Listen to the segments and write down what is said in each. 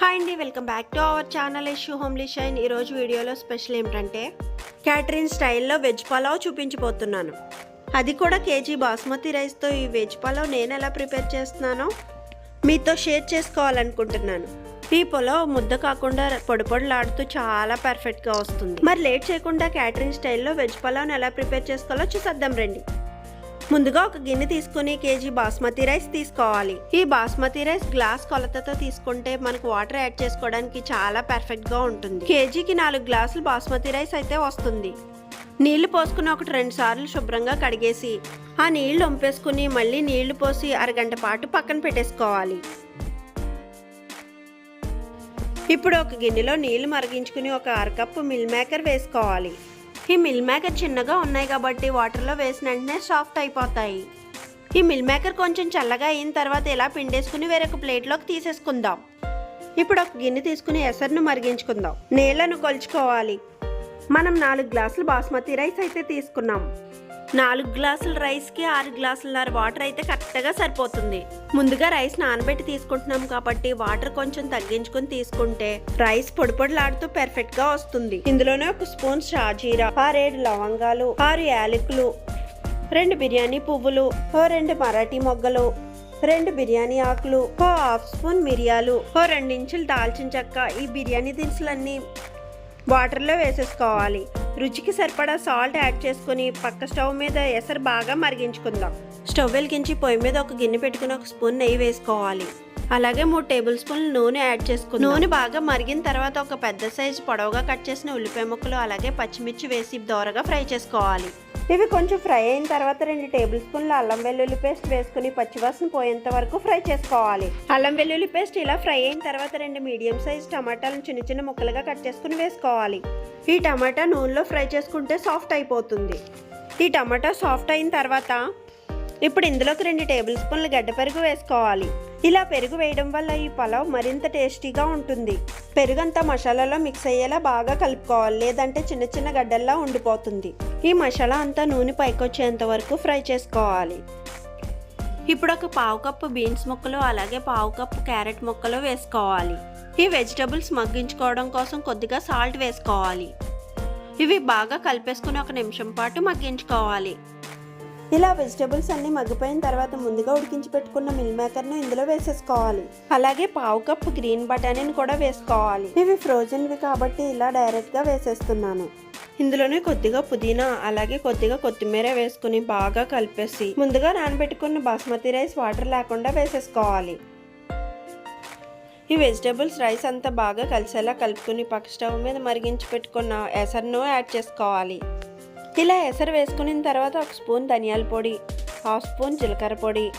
Hi అండి welcome back to our channel Ishu homely shine ఈరోజు వీడియోలో స్పెషల్ ఏమిటంటే క్యాటరిన్ స్టైల్లో వెజ్ పలావ్ చూపించిపోతున్నాను అది కూడా కేజీ బాస్మతి రైస్తో ఈ వెజ్ పలావ్ నేను ఎలా ప్రిపేర్ చేస్తున్నానో మీతో షేర్ చేసుకోవాలనుకుంటున్నాను. ఈ పొలావ్ ముద్ద కాకుండా పొడి పొడిలాడుతూ చాలా పర్ఫెక్ట్గా వస్తుంది. మరి లేట్ చేయకుండా క్యాటరింగ్ స్టైల్లో వెజ్ పలావ్ని ఎలా ప్రిపేర్ చేసుకోవాలో చూసేద్దాం రండి. ముందుగా ఒక గిన్నె తీసుకుని కేజీ బాస్మతి రైస్ తీసుకోవాలి. ఈ బాస్మతి రైస్ గ్లాస్ కొలతతో తీసుకుంటే మనకు వాటర్ యాడ్ చేసుకోవడానికి చాలా పర్ఫెక్ట్గా ఉంటుంది. కేజీకి నాలుగు గ్లాసులు బాస్మతి రైస్ అయితే వస్తుంది. నీళ్ళు పోసుకుని ఒకటి రెండు సార్లు శుభ్రంగా కడిగేసి ఆ నీళ్ళు వంపేసుకుని మళ్ళీ నీళ్ళు పోసి అరగంట పాటు పక్కన పెట్టేసుకోవాలి. ఇప్పుడు ఒక గిన్నెలో నీళ్ళు మరిగించుకుని ఒక అరకప్పు మిల్ మేకర్ వేసుకోవాలి. ఈ మిల్ మేకర్ చిన్నగా ఉన్నాయి కాబట్టి వాటర్లో వేసిన వెంటనే సాఫ్ట్ అయిపోతాయి. ఈ మిల్ మేకర్ కొంచెం చల్లగా అయిన తర్వాత ఇలా పిండేసుకుని వేరొక ప్లేట్లోకి తీసేసుకుందాం. ఇప్పుడు ఒక గిన్నె తీసుకుని ఎసరును మరిగించుకుందాం. నీళ్ళను కొలుచుకోవాలి. మనం నాలుగు గ్లాసులు బాస్మతి రైస్ అయితే తీసుకున్నాం. నాలుగు గ్లాసుల రైస్కి ఆరు గ్లాసులన్నర వాటర్ అయితే కరెక్ట్గా సరిపోతుంది. ముందుగా రైస్ నానబెట్టి తీసుకుంటున్నాం కాబట్టి వాటర్ కొంచెం తగ్గించుకొని తీసుకుంటే రైస్ పొడిపొడిలాడుతూ పెర్ఫెక్ట్గా వస్తుంది. ఇందులోనే ఒక స్పూన్ షాజీరా ఆరేడు లవంగాలు ఆరు యాలకులు రెండు బిర్యానీ పువ్వులు ఓ రెండు మరాఠీ మొగ్గలు రెండు బిర్యానీ ఆకులు ఓ హాఫ్ స్పూన్ మిరియాలు ఓ రెండించులు దాల్చిన చెక్క ఈ బిర్యానీ దినుసులన్నీ వాటర్లో వేసేసుకోవాలి. రుచికి సరిపడా సాల్ట్ యాడ్ చేసుకుని పక్క స్టవ్ మీద ఎసరు బాగా మరిగించుకుందాం. స్టవ్ వెలిగించి పొయ్యి మీద ఒక గిన్నె పెట్టుకుని ఒక స్పూన్ నెయ్యి వేసుకోవాలి. అలాగే మూడు టేబుల్ స్పూన్లు నూనె యాడ్ చేసుకుని నూనె బాగా మరిగిన తర్వాత ఒక పెద్ద సైజు పొడవుగా కట్ చేసిన ఉల్లిపాయ ముక్కలు అలాగే పచ్చిమిర్చి వేసి దోరగా ఫ్రై చేసుకోవాలి. ఇవి కొంచెం ఫ్రై అయిన తర్వాత రెండు టేబుల్ స్పూన్ల అల్లం వెల్లుల్లి పేస్ట్ వేసుకుని పచ్చివాసన పోయేంత వరకు ఫ్రై చేసుకోవాలి. అల్లం వెల్లుల్లి పేస్ట్ ఇలా ఫ్రై అయిన తర్వాత రెండు మీడియం సైజ్ టమాటాలను చిన్న చిన్న ముక్కలుగా కట్ చేసుకుని వేసుకోవాలి. ఈ టమాటా నూనెలో ఫ్రై చేసుకుంటే సాఫ్ట్ అయిపోతుంది. ఈ టమాటా సాఫ్ట్ అయిన తర్వాత ఇప్పుడు ఇందులోకి రెండు టేబుల్ స్పూన్ల గడ్డ పెరుగు వేసుకోవాలి. ఇలా పెరుగు వేయడం వల్ల ఈ పలావ్ మరింత టేస్టీగా ఉంటుంది. పెరుగంతా మసాలాలో మిక్స్ అయ్యేలా బాగా కలుపుకోవాలి. లేదంటే చిన్న చిన్న గడ్డల్లా ఉండిపోతుంది. ఈ మసాలా అంతా నూనె పైకొచ్చేంత వరకు ఫ్రై చేసుకోవాలి. ఇప్పుడు ఒక పావు కప్పు బీన్స్ ముక్కలు అలాగే పావు కప్పు క్యారెట్ ముక్కలు వేసుకోవాలి. ఈ వెజిటబుల్స్ మగ్గించుకోవడం కోసం కొద్దిగా సాల్ట్ వేసుకోవాలి. ఇవి బాగా కలిపేసుకుని ఒక నిమిషం పాటు మగ్గించుకోవాలి. ఇలా వెజిటబుల్స్ అన్ని మగ్గిపోయిన తర్వాత ముందుగా ఉడికించి పెట్టుకున్న మిల్ మేకర్ను ఇందులో వేసేసుకోవాలి. అలాగే పావు కప్పు గ్రీన్ బఠానీని కూడా వేసుకోవాలి. ఇవి ఫ్రోజన్వి కాబట్టి ఇలా డైరెక్ట్గా వేసేస్తున్నాను. ఇందులోనే కొద్దిగా పుదీనా అలాగే కొద్దిగా కొత్తిమీర వేసుకుని బాగా కలిపేసి ముందుగా నానబెట్టుకున్న బాస్మతి రైస్ వాటర్ లేకుండా వేసేసుకోవాలి. ఈ వెజిటేబుల్స్ రైస్ అంతా బాగా కలిసేలా కలుపుకుని పక్క స్టవ్ మీద మరిగించి పెట్టుకున్న ఎసర్ను యాడ్ చేసుకోవాలి. ఇలా ఎసరు వేసుకున్న తర్వాత ఒక స్పూన్ ధనియాల పొడి హాఫ్ స్పూన్ జీలకర్ర పొడి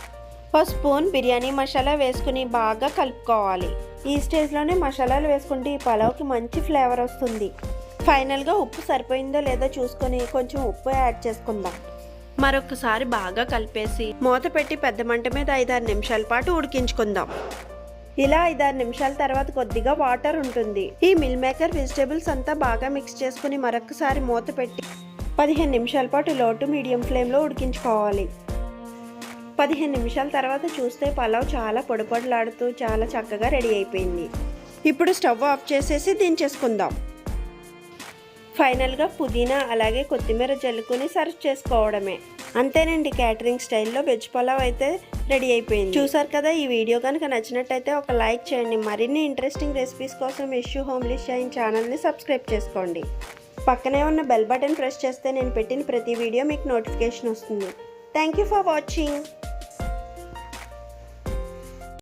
ఒక స్పూన్ బిర్యానీ మసాలా వేసుకుని బాగా కలుపుకోవాలి. ఈ స్టేజ్లోనే మసాలాలు వేసుకుంటే ఈ పలావ్కి మంచి ఫ్లేవర్ వస్తుంది. ఫైనల్గా ఉప్పు సరిపోయిందో లేదో చూసుకొని కొంచెం ఉప్పు యాడ్ చేసుకుందాం. మరొకసారి బాగా కలిపేసి మూత పెట్టి పెద్ద మంట మీద ఐదారు నిమిషాల పాటు ఉడికించుకుందాం. ఇలా ఐదారు నిమిషాల తర్వాత కొద్దిగా వాటర్ ఉంటుంది. ఈ మిల్ మేకర్ వెజిటేబుల్స్ అంతా బాగా మిక్స్ చేసుకుని మరొకసారి మూత పెట్టి పదిహేను నిమిషాల పాటు లో టు మీడియం ఫ్లేమ్లో ఉడికించుకోవాలి. పదిహేను నిమిషాల తర్వాత చూస్తే పలావ్ చాలా పొడిపొడలాడుతూ చాలా చక్కగా రెడీ అయిపోయింది. ఇప్పుడు స్టవ్ ఆఫ్ చేసేసి దించేసుకుందాం. ఫైనల్గా పుదీనా అలాగే కొత్తిమీర జల్లుకుని సర్వ్ చేసుకోవడమే. అంతేనండి క్యాటరింగ్ స్టైల్లో వెజ్ పలావ్ అయితే రెడీ అయిపోయింది. చూసారు కదా ఈ వీడియో కనుక నచ్చినట్టయితే ఒక లైక్ చేయండి. మరిన్ని ఇంట్రెస్టింగ్ రెసిపీస్ కోసం ఇష్యూ హోమ్లీ షైన్ ఛానల్ని సబ్స్క్రైబ్ చేసుకోండి. పక్కనే ఉన్న బెల్ బటన్ ప్రెస్ చేస్తే నేను పెట్టిన ప్రతి వీడియో మీకు నోటిఫికేషన్ వస్తుంది. Thank you for watching